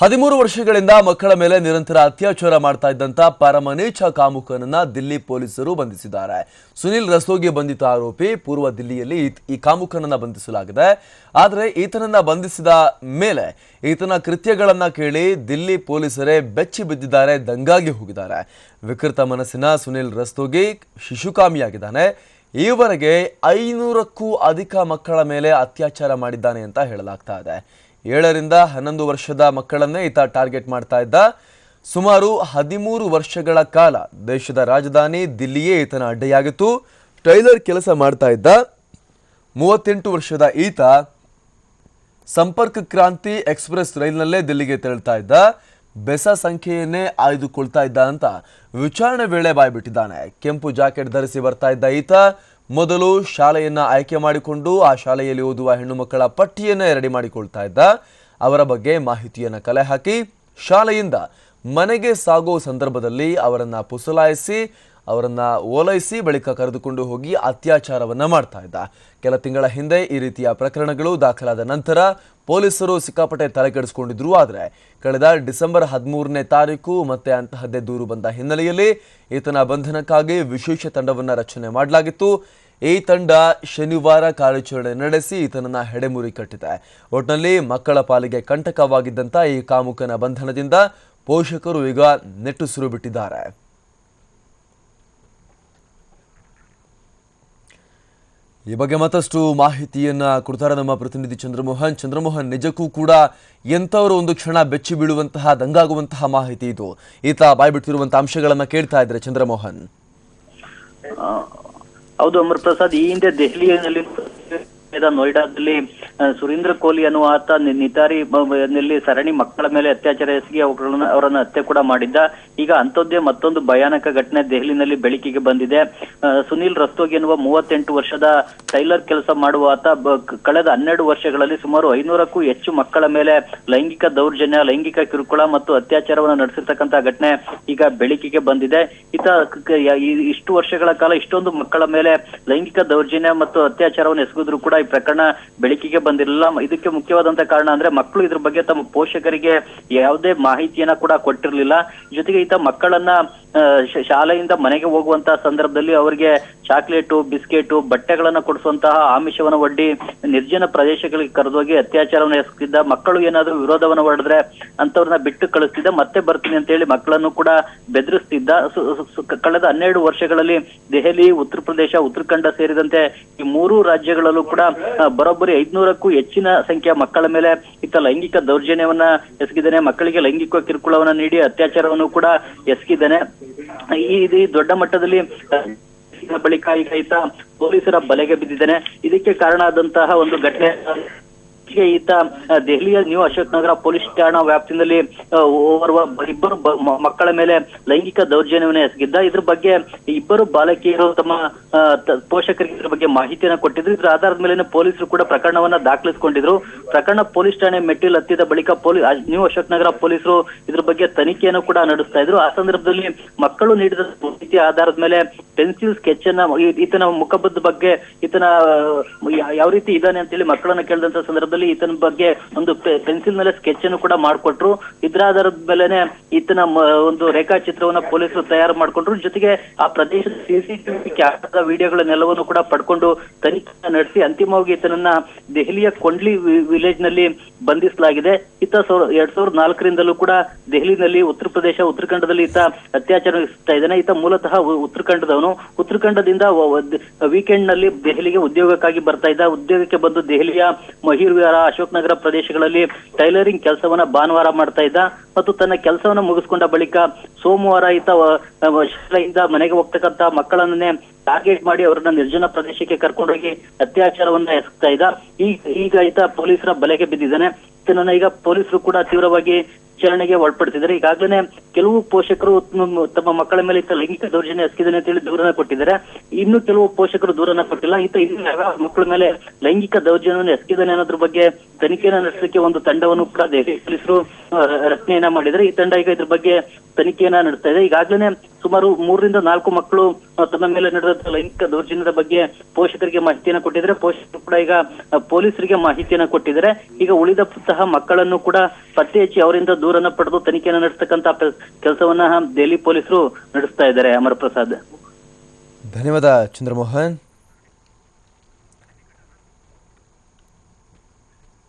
ಹದಿಮೂರು ವರ್ಷಗಳಿಂದ ಮಕ್ಕಳ ಮೇಲೆ ನಿರಂತರ ಅತ್ಯಾಚಾರ ಮಾಡ್ತಾ ಇದ್ದಂತ ಪರಮನೇಚ ಕಾಮುಕನನ್ನ ದಿಲ್ಲಿ ಪೊಲೀಸರು ಬಂಧಿಸಿದ್ದಾರೆ. ಸುನಿಲ್ ರಸ್ತೋಗಿ ಬಂಧಿತ ಆರೋಪಿ ಪೂರ್ವ ದಿಲ್ಲಿಯಲ್ಲಿ ಈ ಕಾಮುಕನನ್ನ ಬಂಧಿಸಲಾಗಿದೆ. ಆದರೆ ಈತನನ್ನ ಬಂಧಿಸಿದ ಮೇಲೆ ಈತನ ಕೃತ್ಯಗಳನ್ನ ಕೇಳಿ ದಿಲ್ಲಿ ಪೊಲೀಸರೇ ಬೆಚ್ಚಿ ಬಿದ್ದಿದ್ದಾರೆ, ದಂಗಾಗಿ ಹೋಗಿದ್ದಾರೆ. ವಿಕೃತ ಮನಸ್ಸಿನ ಸುನಿಲ್ ರಸ್ತೋಗಿ ಶಿಶುಕಾಮಿಯಾಗಿದ್ದಾನೆ. ಈವರೆಗೆ ಐನೂರಕ್ಕೂ ಅಧಿಕ ಮಕ್ಕಳ ಮೇಲೆ ಅತ್ಯಾಚಾರ ಮಾಡಿದ್ದಾನೆ ಅಂತ ಹೇಳಲಾಗ್ತಾ ಇದೆ. ಏಳರಿಂದ ಹನ್ನೊಂದು ವರ್ಷದ ಮಕ್ಕಳನ್ನೇ ಈತ ಟಾರ್ಗೆಟ್ ಮಾಡ್ತಾ ಇದ್ದ. ಸುಮಾರು ಹದಿಮೂರು ವರ್ಷಗಳ ಕಾಲ ದೇಶದ ರಾಜಧಾನಿ ದಿಲ್ಲಿಯೇ ಈತನ ಅಡ್ಡೆಯಾಗಿತ್ತು. ಟೈಲರ್ ಕೆಲಸ ಮಾಡ್ತಾ ಇದ್ದ. ಮೂವತ್ತೆಂಟು ವರ್ಷದ ಈತ ಸಂಪರ್ಕ ಕ್ರಾಂತಿ ಎಕ್ಸ್ಪ್ರೆಸ್ ರೈಲಿನಲ್ಲೇ ದಿಲ್ಲಿಗೆ ತೆರಳ್ತಾ ಇದ್ದ. ಬೆಸ ಸಂಖ್ಯೆಯನ್ನೇ ಆಯ್ದುಕೊಳ್ತಾ ಇದ್ದ ಅಂತ ವಿಚಾರಣೆ ವೇಳೆ ಬಾಯ್ಬಿಟ್ಟಿದ್ದಾನೆ. ಕೆಂಪು ಜಾಕೆಟ್ ಧರಿಸಿ ಬರ್ತಾ ಇದ್ದ ಈತ. ಮೊದಲು ಶಾಲೆಯನ್ನು ಆಯ್ಕೆ ಮಾಡಿಕೊಂಡು ಆ ಶಾಲೆಯಲ್ಲಿ ಓದುವ ಹೆಣ್ಣು ಮಕ್ಕಳ ಪಟ್ಟಿಯನ್ನೇ ರೆಡಿ ಮಾಡಿಕೊಳ್ತಾ ಇದ್ದ. ಅವರ ಬಗ್ಗೆ ಮಾಹಿತಿಯನ್ನು ಕಲೆ ಹಾಕಿ ಶಾಲೆಯಿಂದ ಮನೆಗೆ ಸಾಗೋ ಸಂದರ್ಭದಲ್ಲಿ ಅವರನ್ನು ಪುಸಲಾಯಿಸಿ, ಅವರನ್ನು ಓಲೈಸಿ ಬಳಿಕ ಕರೆದುಕೊಂಡು ಹೋಗಿ ಅತ್ಯಾಚಾರವನ್ನ ಮಾಡ್ತಾ ಇದ್ದ. ಕೆಲ ತಿಂಗಳ ಹಿಂದೆ ಈ ರೀತಿಯ ಪ್ರಕರಣಗಳು ದಾಖಲಾದ ನಂತರ ಪೊಲೀಸರು ಸಿಕ್ಕಾಪಟ್ಟೆ ತಲೆಕೆಡಿಸ್ಕೊಂಡಿದ್ರು. ಆದರೆ ಕಳೆದ ಡಿಸೆಂಬರ್ ಹದಿಮೂರನೇ ತಾರೀಕು ಮತ್ತೆ ಅಂತಹದ್ದೇ ದೂರು ಬಂದ ಹಿನ್ನೆಲೆಯಲ್ಲಿ ಈತನ ಬಂಧನಕ್ಕಾಗಿ ವಿಶೇಷ ತಂಡವನ್ನು ರಚನೆ ಮಾಡಲಾಗಿತ್ತು. ಈ ತಂಡ ಶನಿವಾರ ಕಾರ್ಯಾಚರಣೆ ನಡೆಸಿ ಈತನನ್ನ ಹೆಡೆಮುರಿ ಕಟ್ಟಿದೆ. ಒಟ್ನಲ್ಲಿ ಮಕ್ಕಳ ಪಾಲಿಗೆ ಕಂಟಕವಾಗಿದ್ದಂತ ಈ ಕಾಮುಕನ ಬಂಧನದಿಂದ ಪೋಷಕರು ಈಗ ನೆಟ್ಟುಸಿರು ಬಿಟ್ಟಿದ್ದಾರೆ. ಈ ಬಗ್ಗೆ ಮತ್ತಷ್ಟು ಮಾಹಿತಿಯನ್ನ ಕೊಡ್ತಾರೆ ನಮ್ಮ ಪ್ರತಿನಿಧಿ ಚಂದ್ರಮೋಹನ್. ಚಂದ್ರಮೋಹನ್, ನಿಜಕ್ಕೂ ಕೂಡ ಎಂಥವರು ಒಂದು ಕ್ಷಣ ಬೆಚ್ಚಿ ಬೀಳುವಂತಹ, ದಂಗಾಗುವಂತಹ ಮಾಹಿತಿ ಇದು. ಈತ ಬಾಯ್ಬಿಟ್ಟಿರುವಂತಹ ಅಂಶಗಳನ್ನ ಕೇಳ್ತಾ ಇದ್ರೆ ಚಂದ್ರಮೋಹನ್. ಹೌದು ಅಮರ್ ಪ್ರಸಾದ್ ಈ ಹಿಂದೆ ದೆಹಲಿಯಲ್ಲಿ ನೋಯ್ಡಾದಲ್ಲಿ ಸುರೇಂದ್ರ ಕೋಹ್ಲಿ ಅನ್ನುವ ಆತ ನಿತಾರಿ ಸರಣಿ ಮಕ್ಕಳ ಮೇಲೆ ಅತ್ಯಾಚಾರ ಎಸಗಿ ಅವರನ್ನ ಅವರನ್ನ ಹತ್ಯೆ ಕೂಡ ಮಾಡಿದ್ದ. ಈಗ ಅಂಥದ್ದೇ ಮತ್ತೊಂದು ಭಯಾನಕ ಘಟನೆ ದೆಹಲಿನಲ್ಲಿ ಬೆಳಕಿಗೆ ಬಂದಿದೆ. ಸುನೀಲ್ ರಸ್ತೋಗಿ ಎನ್ನುವ ಮೂವತ್ತೆಂಟು ವರ್ಷದ ಟೈಲರ್ ಕೆಲಸ ಮಾಡುವ ಆತ ಕಳೆದ ಹನ್ನೆರಡು ವರ್ಷಗಳಲ್ಲಿ ಸುಮಾರು ಐನೂರಕ್ಕೂ ಹೆಚ್ಚು ಮಕ್ಕಳ ಮೇಲೆ ಲೈಂಗಿಕ ದೌರ್ಜನ್ಯ, ಲೈಂಗಿಕ ಕಿರುಕುಳ ಮತ್ತು ಅತ್ಯಾಚಾರವನ್ನು ನಡೆಸಿರ್ತಕ್ಕಂತಹ ಘಟನೆ ಈಗ ಬೆಳಕಿಗೆ ಬಂದಿದೆ. ಈತ ಇಷ್ಟು ವರ್ಷಗಳ ಕಾಲ ಇಷ್ಟೊಂದು ಮಕ್ಕಳ ಮೇಲೆ ಲೈಂಗಿಕ ದೌರ್ಜನ್ಯ ಮತ್ತು ಅತ್ಯಾಚಾರವನ್ನು ಎಸಗಿದ್ರು ಕೂಡ ಈ ಪ್ರಕರಣ ಬೆಳಕಿಗೆ ಬಂದಿರಲಿಲ್ಲ. ಇದಕ್ಕೆ ಮುಖ್ಯವಾದಂತ ಕಾರಣ ಅಂದ್ರೆ ಮಕ್ಕಳು ಇದ್ರ ಬಗ್ಗೆ ತಮ್ಮ ಪೋಷಕರಿಗೆ ಯಾವುದೇ ಮಾಹಿತಿಯನ್ನ ಕೂಡ ಕೊಟ್ಟಿರ್ಲಿಲ್ಲ. ಜೊತೆಗೆ ಈತ ಮಕ್ಕಳನ್ನ ಶಾಲೆಯಿಂದ ಮನೆಗೆ ಹೋಗುವಂತಹ ಸಂದರ್ಭದಲ್ಲಿ ಅವರಿಗೆ ಚಾಕ್ಲೇಟು, ಬಿಸ್ಕೆಟು, ಬಟ್ಟೆಗಳನ್ನ ಕೊಡಿಸುವಂತಹ ಆಮಿಷವನ್ನು ಒಡ್ಡಿ ನಿರ್ಜನ ಪ್ರದೇಶಗಳಿಗೆ ಕರೆದೋಗಿ ಅತ್ಯಾಚಾರವನ್ನು ಎಸಗುತ್ತಿದ್ದ ಮಕ್ಕಳು ಏನಾದ್ರೂ ವಿರೋಧವನ್ನು ಹೊಡೆದ್ರೆ ಅಂತವ್ರನ್ನ ಬಿಟ್ಟು ಕಳಿಸ್ತಿದ್ದ ಮತ್ತೆ ಬರ್ತೀನಿ ಅಂತ ಹೇಳಿ ಮಕ್ಕಳನ್ನು ಕೂಡ ಬೆದರಿಸ್ತಿದ್ದ. ಕಳೆದ ಹನ್ನೆರಡು ವರ್ಷಗಳಲ್ಲಿ ದೆಹಲಿ, ಉತ್ತರ ಪ್ರದೇಶ, ಉತ್ತರಾಖಂಡ ಸೇರಿದಂತೆ ಈ ಮೂರು ರಾಜ್ಯಗಳಲ್ಲೂ ಕೂಡ ಬರೋಬ್ಬರಿ ಐದ್ನೂರಕ್ಕೂ ಹೆಚ್ಚಿನ ಸಂಖ್ಯೆಯ ಮಕ್ಕಳ ಮೇಲೆ ಇತ್ತ ಲೈಂಗಿಕ ದೌರ್ಜನ್ಯವನ್ನ ಎಸಗಿದ್ದಾನೆ. ಮಕ್ಕಳಿಗೆ ಲೈಂಗಿಕ ಕಿರುಕುಳವನ್ನ ನೀಡಿ ಅತ್ಯಾಚಾರವನ್ನು ಕೂಡ ಎಸಗಿದ್ದಾನೆ. ಈ ದೊಡ್ಡ ಮಟ್ಟದಲ್ಲಿ ಬಳಿಕ ಈಗ ಈತ ಪೊಲೀಸರ ಬಲೆಗೆ ಬಿದ್ದಿದ್ದಾನೆ. ಇದಕ್ಕೆ ಕಾರಣ ಆದಂತಹ ಒಂದು ಘಟನೆ. ಈಗ ಈತ ದೆಹಲಿಯ ನ್ಯೂ ಅಶೋಕ್ ನಗರ ಪೊಲೀಸ್ ಠಾಣಾ ವ್ಯಾಪ್ತಿನಲ್ಲಿ ಓರ್ವ ಇಬ್ಬರು ಮಕ್ಕಳ ಮೇಲೆ ಲೈಂಗಿಕ ದೌರ್ಜನ್ಯವನ್ನು ಎಸಗಿದ್ದ. ಇದ್ರ ಬಗ್ಗೆ ಇಬ್ಬರು ಬಾಲಕಿಯರು ತಮ್ಮ ಪೋಷಕರಿಗೆ ಇದ್ರ ಬಗ್ಗೆ ಮಾಹಿತಿಯನ್ನ ಕೊಟ್ಟಿದ್ರು. ಇದ್ರ ಆಧಾರದ ಮೇಲೆ ಪೊಲೀಸರು ಕೂಡ ಪ್ರಕರಣವನ್ನ ದಾಖಲಿಸಿಕೊಂಡಿದ್ರು. ಪ್ರಕರಣ ಪೊಲೀಸ್ ಠಾಣೆ ಮೆಟ್ಟಿಲು ಹತ್ತಿದ ಬಳಿಕ ಪೊಲೀಸ್ ನ್ಯೂ ಅಶೋಕ್ ನಗರ ಪೊಲೀಸರು ಇದ್ರ ಬಗ್ಗೆ ತನಿಖೆಯನ್ನು ಕೂಡ ನಡೆಸ್ತಾ ಇದ್ರು. ಆ ಸಂದರ್ಭದಲ್ಲಿ ಮಕ್ಕಳು ನೀಡಿದ ಮಾಹಿತಿ ಆಧಾರದ ಮೇಲೆ ಪೆನ್ಸಿಲ್ ಸ್ಕೆಚ್ ಅನ್ನ ಈತನ ಮುಖಬದ್ದ ಬಗ್ಗೆ ಈತನ ಯಾವ ರೀತಿ ಇದ್ದಾನೆ ಅಂತೇಳಿ ಮಕ್ಕಳನ್ನ ಕೇಳಿದಂತ ಸಂದರ್ಭದಲ್ಲಿ ಈತನ ಬಗ್ಗೆ ಒಂದು ಪೆನ್ಸಿಲ್ ಮೇಲೆ ಸ್ಕೆಚ್ ಅನ್ನು ಕೂಡ ಮಾಡಿಕೊಟ್ರು. ಇದ್ರ ಆಧಾರದ ಮೇಲೆನೆ ಈತನ ಒಂದು ರೇಖಾಚಿತ್ರವನ್ನ ಪೊಲೀಸರು ತಯಾರು ಮಾಡ್ಕೊಂಡ್ರು. ಜೊತೆಗೆ ಆ ಪ್ರದೇಶದ ಸಿಸಿಟಿವಿ ಕ್ಯಾಮರಾದ ವಿಡಿಯೋಗಳನ್ನೆಲ್ಲವನ್ನು ಕೂಡ ಪಡ್ಕೊಂಡು ತನಿಖೆ ನಡೆಸಿ ಅಂತಿಮವಾಗಿ ಈತನನ್ನ ದೆಹಲಿಯ ಕೊಂಡ್ಲಿ ವಿಲೇಜ್ನಲ್ಲಿ ಬಂಧಿಸಲಾಗಿದೆ. ಈತ ಎರಡ್ ಸಾವಿರದ ನಾಲ್ಕರಿಂದಲೂ ಕೂಡ ದೆಹಲಿನಲ್ಲಿ ಉತ್ತರ ಪ್ರದೇಶ ಉತ್ತರಾಖಂಡದಲ್ಲಿ ಈತ ಅತ್ಯಾಚಾರ ನಡೆಸ್ತಾ ಇದ್ದಾನೆ. ಈತ ಮೂಲತಃ ಉತ್ತರಾಖಂಡದವನು ಉತ್ತರಾಖಂಡದಿಂದ ವೀಕೆಂಡ್ನಲ್ಲಿ ದೆಹಲಿಗೆ ಉದ್ಯೋಗಕ್ಕಾಗಿ ಬರ್ತಾ ಇದ್ದ. ಉದ್ಯೋಗಕ್ಕೆ ಬಂದು ದೆಹಲಿಯ ಮಹೀರ್ ವಿಹಾರ ಅಶೋಕ್ ನಗರ ಪ್ರದೇಶಗಳಲ್ಲಿ ಟೈಲರಿಂಗ್ ಕೆಲಸವನ್ನ ಭಾನುವಾರ ಮಾಡ್ತಾ ಇದ್ದ ಮತ್ತು ತನ್ನ ಕೆಲಸವನ್ನ ಮುಗಿಸ್ಕೊಂಡ ಬಳಿಕ ಸೋಮವಾರ ಈತ ಶಾಲೆಯಿಂದ ಮನೆಗೆ ಹೋಗ್ತಕ್ಕಂತ ಮಕ್ಕಳನ್ನೇ ಟಾರ್ಗೆಟ್ ಮಾಡಿ ಅವರನ್ನ ನಿರ್ಜನ ಪ್ರದೇಶಕ್ಕೆ ಕರ್ಕೊಂಡೋಗಿ ಅತ್ಯಾಚಾರವನ್ನ ಎಸಗ್ತಾ ಇದ್ದ. ಈಗ ಈಗ ಈತ ಪೊಲೀಸರ ಬಲೆಗೆ ಬಿದ್ದಿದ್ದಾನೆ. ಈಗ ಪೊಲೀಸರು ಕೂಡ ತೀವ್ರವಾಗಿ ವಿಚಾರಣೆಗೆ ಒಳಪಡಿಸಿದ್ದಾರೆ ಈಗಾಗಲೇ ಕೆಲವು ಪೋಷಕರು ತಮ್ಮ ಮಕ್ಕಳ ಮೇಲೆ ಇತ್ತ ಲೈಂಗಿಕ ದೌರ್ಜನ್ಯ ಎಸಗಿದ್ದಾನೆ ಅಂತ ಹೇಳಿ ದೂರನ ಕೊಟ್ಟಿದ್ದಾರೆ. ಇನ್ನು ಕೆಲವು ಪೋಷಕರು ದೂರನ ಕೊಟ್ಟಿಲ್ಲ. ಈತ ಇನ್ನು ಮಕ್ಕಳ ಮೇಲೆ ಲೈಂಗಿಕ ದೌರ್ಜನ್ಯವನ್ನು ಎಸಗಿದ್ದಾನೆ ಅನ್ನೋದ್ರ ಬಗ್ಗೆ ತನಿಖೆಯನ್ನು ನಡೆಸಲಿಕ್ಕೆ ಒಂದು ತಂಡವನ್ನು ಕೂಡ ದೆಹಲಿ ಪೊಲೀಸರು ರಚನೆಯನ್ನ ಮಾಡಿದ್ರೆ ಈ ತಂಡ ಈಗ ಇದ್ರ ಬಗ್ಗೆ ತನಿಖೆಯನ್ನ ನಡೆಸ್ತಾ ಇದೆ. ಈಗಾಗಲೇ ಸುಮಾರು ಮೂರರಿಂದ ನಾಲ್ಕು ಮಕ್ಕಳು ತಮ್ಮ ಮೇಲೆ ನಡೆದ ಲೈಂಗಿಕ ದೌರ್ಜನ್ಯದ ಬಗ್ಗೆ ಪೋಷಕರಿಗೆ ಮಾಹಿತಿಯನ್ನ ಕೊಟ್ಟಿದ್ರೆ ಪೋಷಕರು ಕೂಡ ಈಗ ಪೊಲೀಸರಿಗೆ ಮಾಹಿತಿಯನ್ನ ಕೊಟ್ಟಿದ್ದಾರೆ. ಈಗ ಉಳಿದ ಸಹ ಮಕ್ಕಳನ್ನು ಕೂಡ ಪತ್ತೆ ಹಚ್ಚಿ ಅವರಿಂದ ದೂರನ್ನ ಪಡೆದು ತನಿಖೆಯನ್ನ ನಡೆಸತಕ್ಕಂತ ಕೆಲಸವನ್ನ ದೆಹಲಿ ಪೊಲೀಸರು ನಡೆಸ್ತಾ ಇದ್ದಾರೆ ಅಮರ್ ಪ್ರಸಾದ್ ಧನ್ಯವಾದ ಚಂದ್ರಮೋಹನ್.